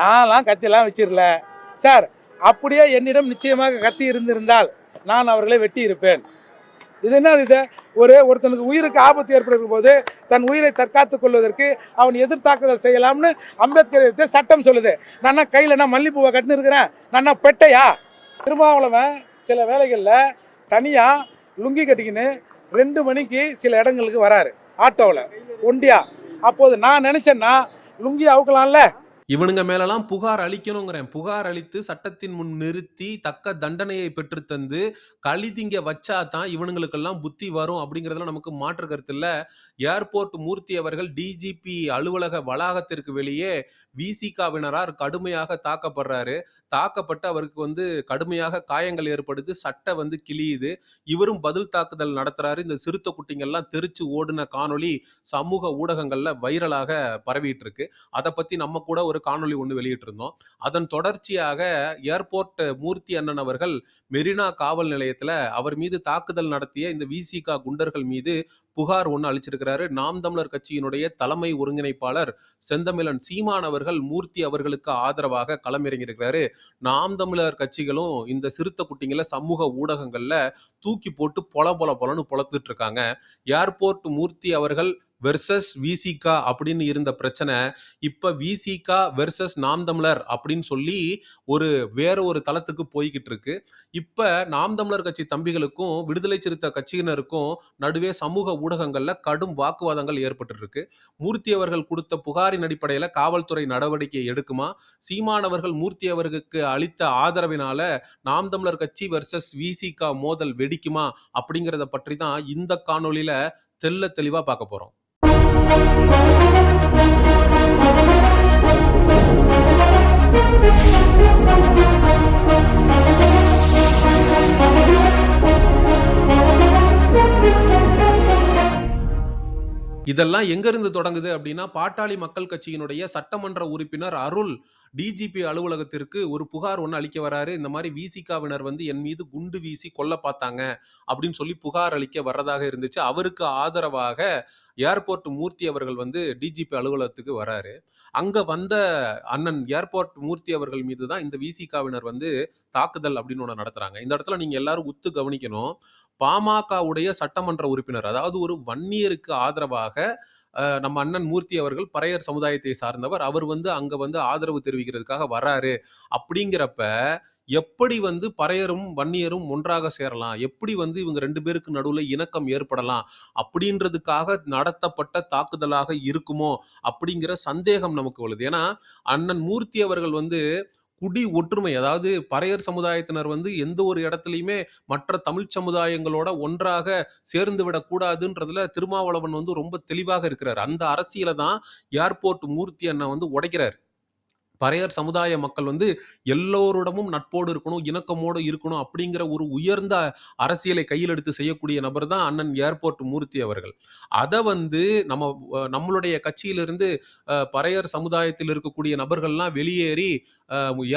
நான்லாம் கத்திலாம் வச்சிடல. சார் அப்படியே என்னிடம் நிச்சயமாக கத்தி இருந்திருந்தால் நான் அவர்களை வெட்டி இருப்பேன். இது என்ன இது? ஒரு ஒருத்தனுக்கு உயிருக்கு ஆபத்து ஏற்படுகிற போது தன் உயிரை தற்காத்துக் கொள்வதற்கு அவன் எதிர்த்தாக்குதல் செய்யலாம்னு அம்பேத்கர் சட்டம் சொல்லுது. நான் கையில் என்ன மல்லிப்பூவை கட்டின்னு இருக்கிறேன்? நான் பெட்டையா? திருமாவளவன் சில வேலைகளில் தனியாக லுங்கி கட்டிக்கின்னு ரெண்டு மணிக்கு சில இடங்களுக்கு வராரு. ஆட்டோவில் ஒண்டியா. அப்போது நான் நினச்சேன்னா லுங்கி அவுக்கலாம்ல. இவனுங்க மேலலாம் புகார் அளிக்கணுங்கிறேன். புகார் அளித்து சட்டத்தின் முன் நிறுத்தி தக்க தண்டனையை பெற்றுத்தந்து கழிதிங்க வச்சா தான் இவனுங்களுக்கெல்லாம் புத்தி வரும் அப்படிங்கிறதுல நமக்கு மாற்று கருத்து இல்லை. ஏர்போர்ட் மூர்த்தி அவர்கள் டிஜிபி அலுவலக வளாகத்திற்கு வெளியே விசிகாவினரார் கடுமையாக தாக்கப்படுறாரு. தாக்கப்பட்டு அவருக்கு வந்து கடுமையாக காயங்கள் ஏற்படுது. சட்டை வந்து கிழியுது. இவரும் பதில் தாக்குதல் நடத்துறாரு. இந்த சிறுத்தை குட்டிங்கள்லாம் தெரிச்சு ஓடின காணொளி சமூக ஊடகங்கள்ல வைரலாக பரவிட்டு இருக்கு. அதை பத்தி நம்ம கூட ஒரு ஒரு காணொளி ஒன்று வெளியிட்டிருந்தோம். அதன் தொடர்ச்சியாக ஏர்போர்ட் மூர்த்தி அண்ணன் அவர்கள் மெரினா காவல் நிலையத்தில் அவர் மீது தாக்குதல் நடத்திய இந்த விசிகா குண்டர்கள் மீது புகார் ஒன்று அளிச்சிருக்கிறாரு. நாம் தமிழர் கட்சியினுடைய தலைமை ஒருங்கிணைப்பாளர் செந்தமிழன் சீமான் அவர்கள் மூர்த்தி அவர்களுக்கு ஆதரவாக களமிறங்கியிருக்கிறாரு. நாம் தமிழர் கட்சிகளும் இந்த சிறுத்தை குட்டிங்களை சமூக ஊடகங்களில் தூக்கி போட்டு பொல பொல பொலன்னு பொளத்துட்டு இருக்காங்க. ஏர்போர்ட் மூர்த்தி அவர்கள் வெர்சஸ் விசிகா அப்படின்னு இருந்த பிரச்சனை இப்போ விசிகா வெர்சஸ் நாம் தமிழர் அப்படின்னு சொல்லி ஒரு வேற ஒரு தளத்துக்கு போய்கிட்டு இருக்கு. இப்போ நாம் தமிழர் கட்சி தம்பிகளுக்கும் விடுதலை சிறுத்தை கட்சியினருக்கும் நடுவே சமூக ஊடகங்களில் கடும் வாக்குவாதங்கள் ஏற்பட்டு இருக்கு மூர்த்தி அவர்கள் கொடுத்த புகாரின் அடிப்படையில் காவல்துறை நடவடிக்கை எடுக்குமா? சீமானவர்கள் மூர்த்தி அவர்களுக்கு அளித்த ஆதரவினால நாம் தமிழர் கட்சி வெர்சஸ் விசிகா மோதல் வெடிக்குமா? அப்படிங்கிறத பற்றி தான் இந்த காணொலியில தெள்ள தெளிவா பார்க்க Música இதெல்லாம் எங்கேருந்து தொடங்குது அப்படின்னா பாட்டாளி மக்கள் கட்சியினுடைய சட்டமன்ற உறுப்பினர் அருள் டிஜிபி அலுவலகத்திற்கு ஒரு புகார் ஒன்று அளிக்க வராரு. இந்த மாதிரி விசிகாவினர் வந்து என் மீது குண்டு வீசி கொல்ல பார்த்தாங்க அப்படின்னு சொல்லி புகார் அளிக்க வர்றதாக இருந்துச்சு. அவருக்கு ஆதரவாக ஏர்போர்ட் மூர்த்தி அவர்கள் வந்து டிஜிபி அலுவலகத்துக்கு வராரு. அங்கே வந்த அண்ணன் ஏர்போர்ட் மூர்த்தி அவர்கள் மீது தான் இந்த விசிகாவினர் வந்து தாக்குதல் அப்படின்னு ஒன்று நடத்துகிறாங்க இந்த இடத்துல நீங்கள் எல்லாரும் உத்து கவனிக்கணும். பாமகவுடைய சட்டமன்ற உறுப்பினர் அதாவது ஒரு வன்னியருக்கு ஆதரவாக நம்ம அண்ணன் மூர்த்தி அவர்கள் பறையர் சமுதாயத்தை சார்ந்தவர் அவர் வந்து அங்க வந்து ஆதரவு தெரிவிக்கிறதுக்காக வராரு. அப்படிங்கிறப்ப எப்படி வந்து பறையரும் வன்னியரும் ஒன்றாக சேரலாம்? எப்படி வந்து இவங்க ரெண்டு பேருக்கு நடுவில் இணக்கம் ஏற்படலாம்? அப்படின்றதுக்காக நடத்தப்பட்ட தாக்குதலாக இருக்குமோ? அப்படிங்கிற சந்தேகம் நமக்கு வருது. ஏன்னா அண்ணன் மூர்த்தி அவர்கள் வந்து குடி ஒற்றுமை அதாவது பறையர் சமுதாயத்தினர் வந்து எந்த ஒரு இடத்துலையுமே மற்ற தமிழ் சமுதாயங்களோட ஒன்றாக சேர்ந்து விடக்கூடாதுன்றதுல திருமாவளவன் வந்து ரொம்ப தெளிவாக இருக்கிறார். அந்த அரசியலை தான் ஏர்போர்ட் மூர்த்தி அண்ணன் வந்து உடைக்கிறார். பறையர் சமுதாய மக்கள் வந்து எல்லோரிடமும் நட்போடு இருக்கணும் இணக்கமோடு இருக்கணும் அப்படிங்கிற ஒரு உயர்ந்த அரசியலை கையில் எடுத்து செய்யக்கூடிய நபர் தான் அண்ணன் ஏர்போர்ட் மூர்த்தி அவர்கள். அதை வந்து நம்ம நம்மளுடைய கட்சியிலிருந்து பறையர் சமுதாயத்தில் இருக்கக்கூடிய நபர்கள்லாம் வெளியேறி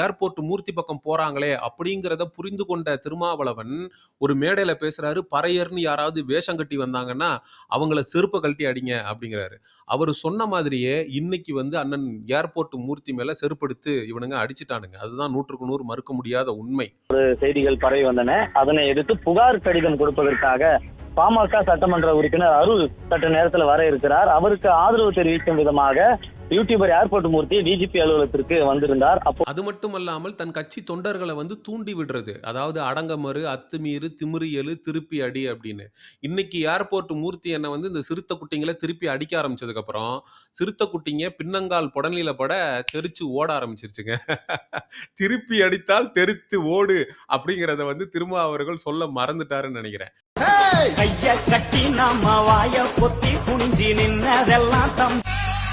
ஏர்போர்ட் மூர்த்தி பக்கம் போறாங்களே அப்படிங்கிறத புரிந்து கொண்ட திருமாவளவன் ஒரு மேடையில பேசுறாரு. பறையர்னு யாராவது வேஷம் கட்டி வந்தாங்கன்னா அவங்கள செருப்பை கழட்டி அடிங்க அப்படிங்கிறாரு. அவர் சொன்ன மாதிரியே இன்னைக்கு வந்து அண்ணன் ஏர்போர்ட் மூர்த்தி மேல கட்டுப்படுத்து இவனுங்க அடிச்சிட்டானுங்க. அதுதான் நூற்றுக்கு நூறு மறுக்க முடியாத உண்மை. செய்திகள் பரவி வந்தன. அதனை எடுத்து புகார் கடிதம் கொடுப்பதற்காக பாமக சட்டமன்ற உறுப்பினர் அருள் சட்ட நேரத்தில் வர இருக்கிறார். அவருக்கு ஆதரவு தெரிவிக்கும் விதமாக யூடியூபர் ஏர்போர்ட் மூர்த்தி டிஜிபி அலுவலகத்திற்கு வந்திருந்தார். அப்போ அது மட்டுமல்லாமல் தன் கட்சி தொண்டர்களை வந்து தூண்டி விடுறது. அதாவது அடங்கமறு அத்துமீறு திமிரியலு திருப்பி அடி அப்படின்னு. இன்னைக்கு ஏர்போர்ட் மூர்த்தி என்ன வந்து இந்த சிறுத்தை குட்டிங்களை திருப்பி அடிக்க ஆரம்பிச்சதுக்கு அப்புறம் சிறுத்தை குட்டிங்க பின்னங்கால் புடனில பட தெரிச்சு ஓட ஆரம்பிச்சிருச்சுங்க. திருப்பி அடித்தால் தெரித்து ஓடு அப்படிங்கிறத வந்து திரும்ப அவர்கள் சொல்ல மறந்துட்டாருன்னு நினைக்கிறேன். கைய கட்டி நம்ம வாய பொத்தி குனிஞ்சி நின்னதெல்லாம் தம்.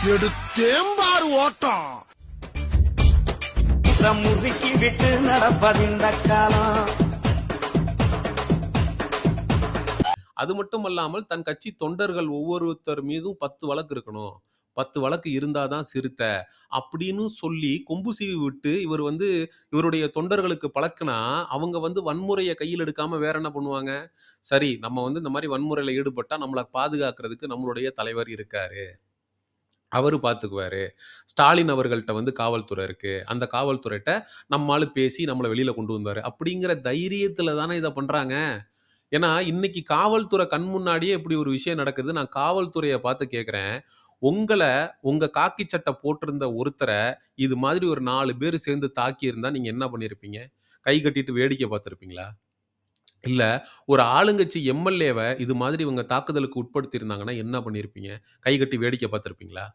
எடுத்தேம்பார் ஓட்டம். முறுக்கி விட்டு நடப்பதிந்த காலம். அது மட்டும் அல்லாமல் தன் கட்சி தொண்டர்கள் ஒவ்வொருத்தர் மீதும் பத்து வழக்கு இருக்கணும். பத்து வழக்கு இருந்தால் தான் சிறுத்தை அப்படின்னு சொல்லி கொம்பு சீவி விட்டு இவர் வந்து இவருடைய தொண்டர்களுக்கு பழக்கினா அவங்க வந்து வன்முறையை கையில் எடுக்காமல் வேற என்ன பண்ணுவாங்க? சரி நம்ம வந்து இந்த மாதிரி வன்முறையில் ஈடுபட்டால் நம்மளை பாதுகாக்கிறதுக்கு நம்மளுடைய தலைவர் இருக்காரு. அவர் பார்த்துக்குவாரு. ஸ்டாலின் அவர்கள்ட்ட வந்து காவல்துறை இருக்குது அந்த காவல்துறைகிட்ட நம்ம பேசி நம்மளை வெளியில் கொண்டு வந்தார். அப்படிங்கிற தைரியத்தில் தானே இதை பண்ணுறாங்க ஏன்னா, இன்னைக்கு காவல்துறை கண் முன்னாடியே இப்படி ஒரு விஷயம் நடக்குது. நான் காவல்துறையை பார்த்து கேட்குறேன் உங்களை உங்க காக்கி சட்டை போட்டிருந்த ஒருத்தரை இது மாதிரி ஒரு நாலு பேர் சேர்ந்து தாக்கியிருந்தா நீங்க என்ன பண்ணியிருப்பீங்க? கை கட்டிட்டு வேடிக்கை பார்த்துருப்பீங்களா இல்லை ஒரு ஆளுங்கட்சி எம்எல்ஏவை இது மாதிரி இவங்க தாக்குதலுக்கு உட்படுத்தியிருந்தாங்கன்னா என்ன பண்ணியிருப்பீங்க? கை கட்டி வேடிக்கை பார்த்துருப்பீங்களா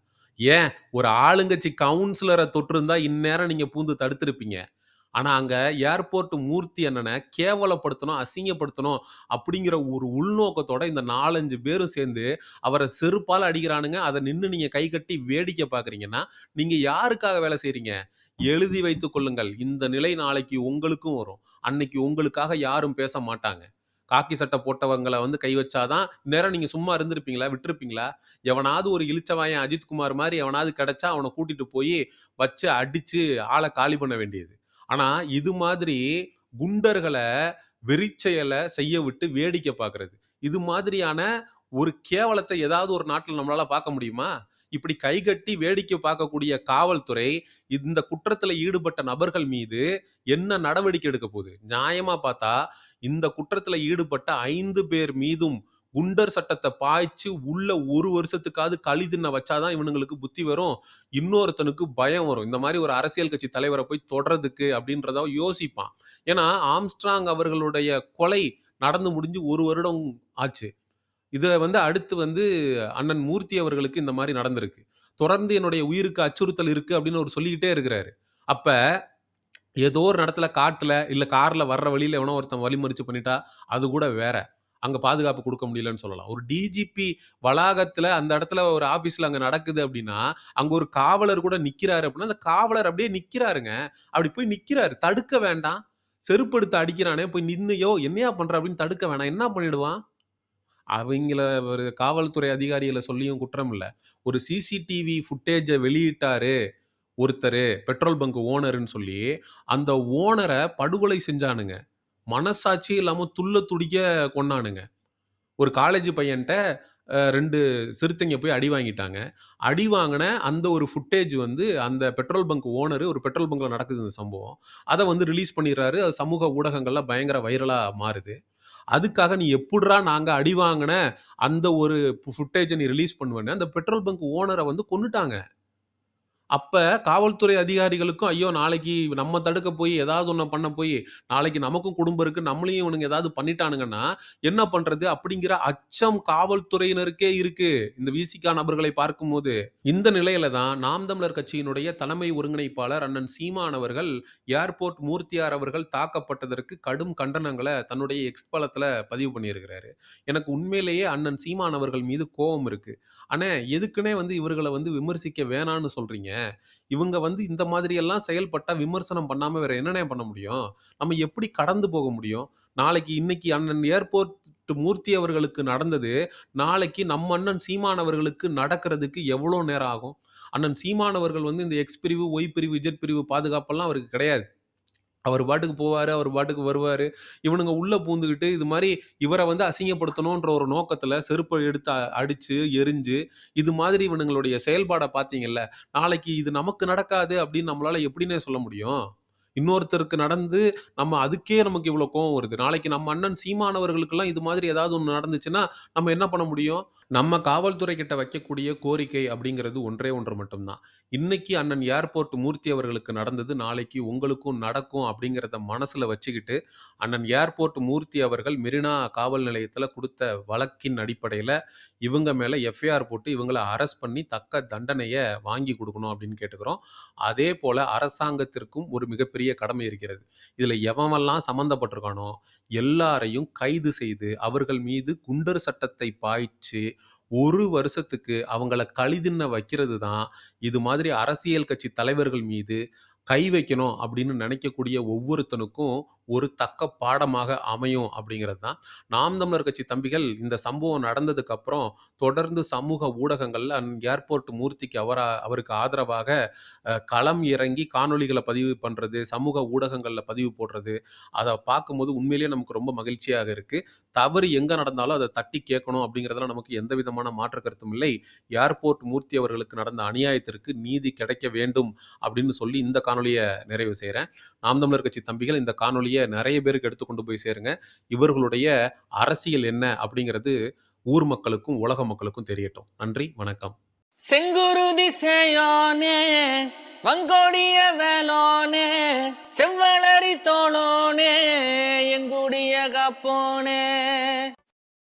ஏன் ஒரு ஆளுங்கட்சி கவுன்சிலரை தொட்டிருந்தா இந்நேரம் நீங்கள் பூந்து தடுத்திருப்பீங்க. ஆனா, அங்க ஏர்போர்ட் மூர்த்தி அண்ணன கேவலப்படுத்தணும், அசிங்கப்படுத்தணும் அப்படிங்கிற ஒரு உள்நோக்கத்தோட இந்த 4, 5 பேரும் சேர்ந்து அவரை செருப்பால் அடிக்கிறானுங்க. அதை நின்று நீங்க கை கட்டி வேடிக்கை பார்க்குறீங்கன்னா நீங்க யாருக்காக வேலை செய்றீங்க? எழுதி வைத்துக் கொள்ளுங்கள். இந்த நிலை நாளைக்கு உங்களுக்கும் வரும். அன்னைக்கு உங்களுக்காக யாரும் பேச மாட்டாங்க. காக்கி சட்டை போட்டவங்களை வந்து கை வச்சாதான் நேரம் நீங்கள் நீங்க சும்மா இருந்திருப்பீங்களா? விட்டுருப்பீங்களா? எவனாவது ஒரு இழிச்சவாயன் அஜித்குமார் மாதிரி எவனாவது கிடைச்சா அவனை கூட்டிட்டு போய் வச்சு அடிச்சு ஆளை காலி பண்ண வேண்டியது. ஆனா, இது மாதிரி குண்டர்களை வெறிச்செயலை செய்ய விட்டு வேடிக்கை பார்க்கறது இது மாதிரியான ஒரு கேவலத்தை ஏதாவது ஒரு நாட்டில் நம்மளால பார்க்க முடியுமா? இப்படி கைகட்டி வேடிக்கை பார்க்கக்கூடிய காவல்துறை, இந்த குற்றத்தில் ஈடுபட்ட நபர்கள் மீது என்ன நடவடிக்கை எடுக்க போகுது? நியாயமா பார்த்தா, இந்த குற்றத்தில் ஈடுபட்ட ஐந்து பேர் மீதும் குண்டர் சட்டத்தை பாய்ச்சி உள்ள ஒரு வருஷத்துக்காவது களி தின்ன வச்சா தான் இவனுங்களுக்கு புத்தி வரும். இன்னொருத்தனுக்கு பயம் வரும். இந்த மாதிரி ஒரு அரசியல் கட்சி தலைவரை போய் தொடர்றதுக்கு அப்படின்றத யோசிப்பான். ஏன்னா, ஆம்ஸ்ட்ராங் அவர்களுடைய கொலை நடந்து முடிஞ்சு ஒரு வருடம் ஆச்சு. இதை வந்து அடுத்து வந்து அண்ணன் மூர்த்தி அவர்களுக்கு இந்த மாதிரி நடந்திருக்கு. தொடர்ந்து என்னுடைய உயிருக்கு அச்சுறுத்தல் இருக்கு அப்படின்னு ஒரு சொல்லிக்கிட்டே இருக்கிறாரு. அப்ப ஏதோ ஒரு இடத்துல காட்டுல, இல்ல கார்ல வர்ற வழியில எவனோ ஒருத்தன் வழிமறிச்சு பண்ணிட்டா, அது கூட வேற. அங்கே பாதுகாப்பு கொடுக்க முடியலன்னு சொல்லலாம். ஒரு டிஜிபி வளாகத்தில் அந்த இடத்துல ஒரு ஆஃபீஸில் அங்கே நடக்குது அப்படின்னா, அங்கே ஒரு காவலர் கூட நிற்கிறாரு அப்படின்னா, அந்த காவலர் அப்படியே நிற்கிறாருங்க அப்படி போய் நிற்கிறாரு தடுக்க வேண்டாம். செருப்படுத்த அடிக்கிறானே, போய் நின்னையோ என்னையா பண்ணுற அப்படின்னு தடுக்க வேணாம். என்ன பண்ணிடுவான்? அவங்கள ஒரு காவல்துறை அதிகாரிகளை சொல்லியும் குற்றம் இல்லை ஒரு சிசிடிவி ஃபுட்டேஜை வெளியிட்டாரு ஒருத்தர் பெட்ரோல் பங்க் ஓனருன்னு சொல்லி, அந்த ஓனரை படுகொலை செஞ்சானுங்க. மனசாட்சி இல்லாமல் துள்ள துடிக்க கொண்டானுங்க ஒரு காலேஜ் பையன்ட்ட ரெண்டு சிறுத்தைங்க போய் அடி வாங்கிட்டாங்க. அடி வாங்கின அந்த ஒரு ஃபுட்டேஜ் வந்து அந்த பெட்ரோல் பங்க் ஓனரு ஒரு பெட்ரோல் பங்கில் நடக்குது இந்த சம்பவம். அதை வந்து ரிலீஸ் பண்ணிடுறாரு. அது சமூக ஊடகங்கள்லாம் பயங்கர வைரலாக மாறுது. அதுக்காக நீ எப்புட்றா நாங்கள் அடி வாங்கின அந்த ஒரு ஃபுட்டேஜை நீ ரிலீஸ் பண்ணுவேன்னு அந்த பெட்ரோல் பங்க் ஓனரை வந்து கொன்னுட்டாங்க. அப்ப காவல்துறை அதிகாரிகளுக்கும், ஐயோ! நாளைக்கு நம்ம தடுக்க போய் ஏதாவது ஒண்ண பண்ண போய், நாளைக்கு நமக்கும் குடும்பம் இருக்கு. நம்மளையும் இவனுங்க ஏதாவது பண்ணிட்டானுங்கன்னா, என்ன பண்றது? அப்படிங்கிற அச்சம் காவல்துறையினருக்கே இருக்கு. இந்த விசிகா நபர்களை பார்க்கும்போது. இந்த நிலையில தான் நாம் தமிழர் கட்சியினுடைய தலைமை ஒருங்கிணைப்பாளர் அண்ணன் சீமான் அவர்கள், ஏர்போர்ட் மூர்த்தியார் அவர்கள் தாக்கப்பட்டதற்கு கடும் கண்டனங்கள தன்னுடைய எக்ஸ் தளத்துல பதிவு பண்ணியிருக்கிறாரு. எனக்கு உண்மையிலேயே அண்ணன் சீமான் அவர்கள் மீது கோவம் இருக்கு. அண்ணே எதுக்குண்ணே வந்து இவர்கள வந்து விமர்சிக்க வேணான்னு சொல்றீங்க? இவங்க வந்து இந்த மாதிரி எல்லாம் செயல்பட்டா விமர்சனம் பண்ணாம வேற என்னென்ன பண்ண முடியும்? நம்ம எப்படி கடந்து போக முடியும்? நாளைக்கு இன்னைக்கு அண்ணன் ஏர்போர்ட் மூர்த்தி அவர்களுக்கு நடந்தது, நாளைக்கு நம்ம அண்ணன் சீமானவர்களுக்கு நடக்கிறதுக்கு எவ்வளோ நேரம் ஆகும்? அண்ணன் சீமானவர்கள் வந்து இந்த எக்ஸ் பிரிவு, ஒய் பிரிவு, இஜட் பிரிவு பாதுகாப்பெல்லாம் அவருக்கு கிடையாது. அவர் பாட்டுக்கு போவார் அவர் பாட்டுக்கு வருவார் இவனுங்க உள்ளே பூந்துக்கிட்டு இது மாதிரி இவரை வந்து அசிங்கப்படுத்தணுன்ற ஒரு நோக்கத்தில் செருப்பை எடுத்து அடித்து எரிஞ்சு இது மாதிரி இவனுங்களுடைய செயல்பாடை பார்த்தீங்கல்ல, நாளைக்கு இது நமக்கு நடக்காது அப்படின்னு நம்மளால் எப்படின்னே சொல்ல முடியும்? இன்னொருத்தருக்கு நடந்து நம்ம அதுக்கே நமக்கு இவ்வளோ கோவம் வருது. நாளைக்கு நம்ம அண்ணன் சீமானவர்களுக்கெல்லாம் இது மாதிரி ஏதாவது ஒன்று நடந்துச்சுன்னா, நம்ம என்ன பண்ண முடியும்? நம்ம காவல்துறை கிட்ட வைக்கக்கூடிய கோரிக்கை அப்படிங்கிறது ஒன்றே ஒன்று மட்டும்தான் இன்னைக்கு அண்ணன் ஏர்போர்ட் மூர்த்தி அவர்களுக்கு நடந்தது, நாளைக்கு உங்களுக்கும் நடக்கும் அப்படிங்கிறத மனசில் வச்சுக்கிட்டு, அண்ணன் ஏர்போர்ட் மூர்த்தி அவர்கள் மெரினா காவல் நிலையத்தில் கொடுத்த வழக்கின் அடிப்படையில் இவங்க மேலே எஃப்ஐஆர் போட்டு இவங்களை அரெஸ்ட் பண்ணி தக்க தண்டனையை வாங்கி கொடுக்கணும் அப்படின்னு கேட்டுக்கிறோம். அதே போல் அரசாங்கத்திற்கும் ஒரு மிகப்பெரிய கடமை இருக்கிறது. இதில் எவன்வெல்லாம் சம்மந்தப்பட்டிருக்கானோ, எல்லாரையும் கைது செய்து, அவர்கள் மீது குண்டர் சட்டத்தை பாய்ச்சி ஒரு வருஷத்துக்கு அவங்கள கழிதின்ன வைக்கிறது தான், இது மாதிரி அரசியல் கட்சி தலைவர்கள் மீது கை வைக்கணும் அப்படின்னு நினைக்கக்கூடிய ஒவ்வொருத்தனுக்கும் ஒரு தக்க பாடமாக அமையும் அப்படிங்கிறது தான். நாம் தமிழர் கட்சி தம்பிகள் இந்த சம்பவம் நடந்ததுக்கு அப்புறம் தொடர்ந்து சமூக ஊடகங்களில் ஏர்போர்ட் மூர்த்திக்கு அவரா அவருக்கு ஆதரவாக களம் இறங்கி காணொளிகளை பதிவு பண்ணுறது சமூக ஊடகங்களில் பதிவு போடுறது அதை பார்க்கும்போது உண்மையிலேயே நமக்கு ரொம்ப மகிழ்ச்சியாக இருக்குது தவறு எங்கே நடந்தாலும் அதை தட்டி கேட்கணும் அப்படிங்கிறதுல நமக்கு எந்த விதமான மாற்று கருத்தும் இல்லை. ஏர்போர்ட் மூர்த்தி அவர்களுக்கு நடந்த அநியாயத்திற்கு நீதி கிடைக்க வேண்டும் அப்படின்னு சொல்லி இந்த காணொலியை நிறைவு செய்கிறேன் நாம் தமிழர் கட்சி தம்பிகள் இந்த காணொலியை நிறைய பேருக்கு எடுத்து கொண்டு போய் சேருங்க. இவர்களுடைய அரசியல் என்ன அப்படிங்கிறது ஊர் மக்களுக்கும் உலக மக்களுக்கும் தெரியட்டும். நன்றி வணக்கம். செங்குருதி சேயோனே வங்கோடிய வேலோனே செவ்வளரி தோளோனே எங்குடிய கப்போனே.